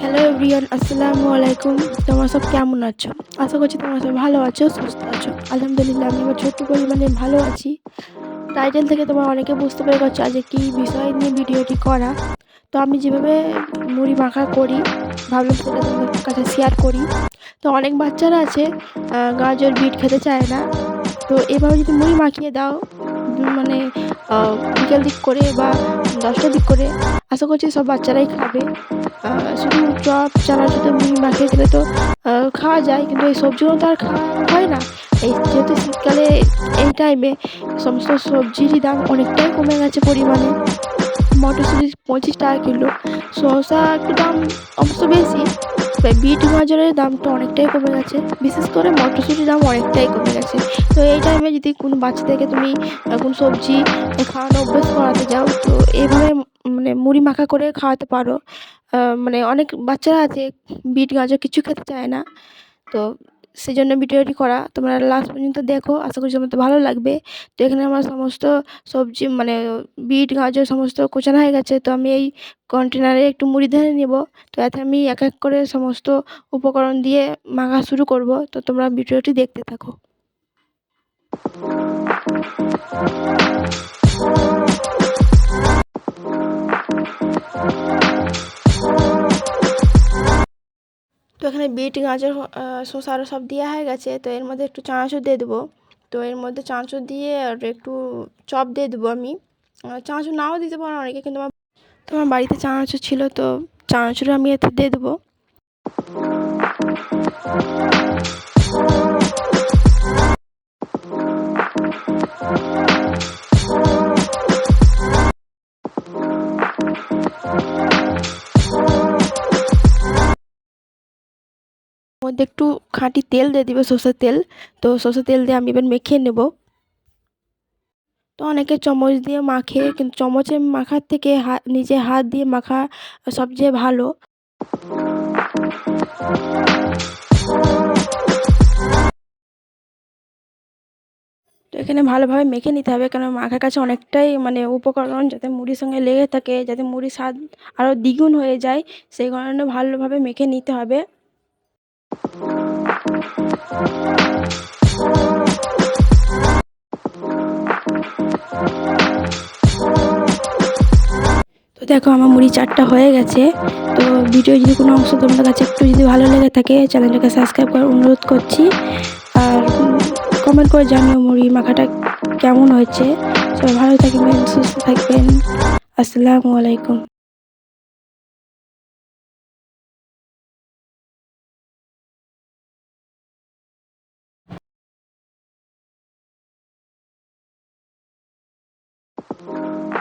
Hello everyone আসসালামু আলাইকুম তোমরা সব কেমন আছো? আশা করছি তোমরা সব ভালো আছো, সুস্থ আছো। আলহামদুলিল্লাহ আমি আমার ছোট্ট পরিমাণে ভালো আছি। টাইটেল থেকে তোমরা অনেকে বুঝতে পেরে গেছো আজ কী বিষয় নিয়ে ভিডিওটি করা। তো আমি যেভাবে মুড়ি মাখা করি, ভাবলাম সেটা কাছে শেয়ার করি। তো অনেক বাচ্চারা আছে গাজর, বিট খেতে চায় না। তো এভাবে যদি মুড়ি মাখিয়ে দাও মানে বিকেল দিক করে বা দশটার দিক করে, আশা করছি সব বাচ্চারাই খাবে। শুধু চপ চানাচুরতে মুড়ি মাখিয়ে দিলে তো খাওয়া যায়, কিন্তু এই সবজিগুলো তো আর খাওয়া হয় না। এই যেহেতু শীতকালে এই টাইমে সমস্ত সবজিরই দাম অনেকটাই কমে গেছে পরিমাণে। মটরশুঁটি পঁচিশ টাকা কিলো, শসা একটু দাম অবশ্য বেশি তবে বিট গাজরের দামটা অনেকটাই কমে গেছে। বিশেষ করে মটরশুঁটির দাম অনেকটাই কমে গেছে। তো এই টাইমে যদি কোনো বাচ্চাদেরকে তুমি এখন সবজি খাওয়ানো অভ্যেস করাতে যাও, তো এইভাবে মানে মুড়ি মাখা করে খাওয়াতে পারো। মানে অনেক বাচ্চারা আছে, বিট গাজর কিছু খেতে চায় না। তো সেই জন্য ভিডিওটি করা। তোমরা লাস্ট পর্যন্ত দেখো, আশা করছি তোমাদের ভালো লাগবে। তো এখানে আমার সমস্ত সবজি মানে বিট, গাজর সমস্ত কোচানো হয়ে গেছে। তো আমি এই কন্টেনারে একটু মুড়ি ঢেলে নেব। তো এতে আমি এক এক করে সমস্ত উপকরণ দিয়ে মাখা শুরু করব। তো তোমরা ভিডিওটি দেখতে থাকো। তো এখানে বিট, গাজর শসা আরও সব দেওয়া হয়ে গেছে। তো এর মধ্যে একটু চানাচুর দিয়ে দেবো। তো এর মধ্যে চানাচুর দিয়ে আর একটু চপ দিয়ে দেবো আমি। চানাচুর নাও দিতে পারো অনেকে, কিন্তু আমার তোমার বাড়িতে চানাচুর ছিল, তো চানাচুর আমি এতে দিয়ে দেবো। মধ্যে একটু খাঁটি তেল দিয়ে দিবে, সর্ষের তেল। তো সর্ষের তেল দিয়ে আমি এবার মেখে নেব। তো অনেকে চামচ দিয়ে মাখে, কিন্তু চামচে মাখার থেকে হাত নিজে হাত দিয়ে মাখা সবচেয়ে ভালো। তো এখানে ভালোভাবে মেখে নিতে হবে কারণ মাখার কাছে অনেকটাই মানে উপকরণ যাতে মুড়ির সঙ্গে লেগে থাকে, যাতে মুড়ির স্বাদ আরও দ্বিগুণ হয়ে যায়। সেই কারণে ভালোভাবে মেখে নিতে হবে। দেখো, আমার মুড়ি চারটা হয়ে গেছে। তো ভিডিও যদি কোনো অংশ তোমাদের কাছে একটু যদি ভালো লেগে থাকে, চ্যানেলটাকে সাবস্ক্রাইব করার অনুরোধ করছি। আর কমেন্ট করে জানিও মুড়ি মাখাটা কেমন হয়েছে। সবাই ভালো থাকবেন, সুস্থ থাকবেন। আসসালামু আলাইকুম।